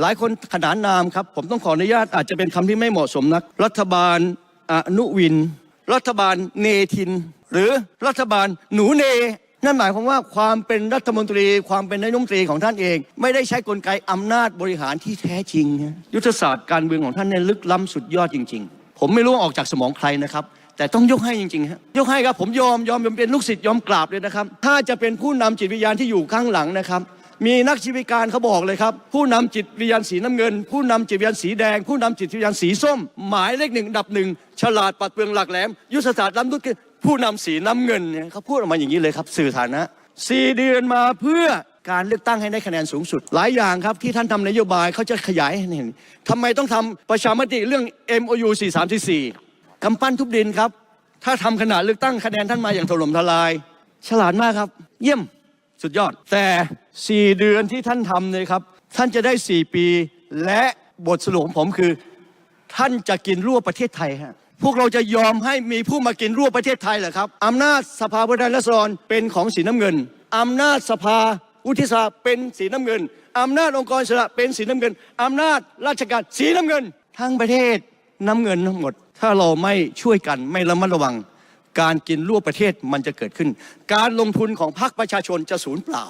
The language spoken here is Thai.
หลายคนขนานนามครับ ผมต้องขออนุญาตอาจจะเป็นคำที่ไม่เหมาะสมนัก รัฐบาลอนุวิน รัฐบาลเนทิน หรือรัฐบาลหนูเน นั่นหมายความว่าความเป็นรัฐมนตรี ความเป็นนายกรัฐมนตรีของท่านเอง ไม่ได้ใช้กลไกอำนาจบริหารที่แท้จริงฮะยุทธศาสตร์การเมืองของท่านเนี่ยลึกล้ำสุดยอดจริง ๆ ผมไม่รู้ออกจากสมองใครนะครับแต่ต้องยกให้จริงๆฮะยกให้ครับผมยอมยอมยอมเป็นลูกศิษย์ยอมกราบเลยนะครับ ถ้าจะเป็นผู้นำจิตวิญญาณที่อยู่ข้างหลังนะครับ มีนักชีวิการเขาบอกเลยครับ ผู้นำจิตวิญญาณสีน้ำเงิน ผู้นำจิตวิญญาณสีแดง ผู้นำจิตวิญญาณสีส้ม หมายเลขหนึ่งดับหนึ่งฉลาดปัดเปลืองหลักแหลม ยุทธศาสตร์ล้ำลึกผู้นำสีน้ำเงินเนี่ยเขาพูดออกมาอย่างนี้เลยครับ สื่อฐานะสี่เดือนมาเพื่อการเลือกตั้งให้ได้คะแนนสูงสุด หลายอย่างครับที่ท่านทำนโยบายเขาจะขยายให้เห็นทำไมต้องทำประชามติเรื่อง MOU 4344กำปั้นทุบดินครับ ถ้าทำขนาดเลือกตั้งคะแนนท่านมาอย่างถล่มทลาย ฉลาดมากครับ เยี่ยม สุดยอด แต่ 4 เดือนที่ท่านทำเนี่ยครับ ท่านจะได้ 4 ปี และบทสรุปของผมคือ ท่านจะกินรั่วประเทศไทยฮะพวกเราจะยอมให้มีผู้มากินรั่วประเทศไทยเหรอครับอำนาจสภาผู้แทนราษฎรเป็นของสีน้ำเงินอำนาจสภาวุฒิสภาเป็นสีน้ำเงินอำนาจองค์กรสระเป็นสีน้ำเงินอำนาจราชการสีน้ำเงิน ทั้งประเทศน้ำเงินทั้งหมด ถ้าเราไม่ช่วยกันไม่ระมัดระวัง การกินรั่วประเทศมันจะเกิดขึ้นการลงทุนของภาคประชาชนจะสูญเปล่า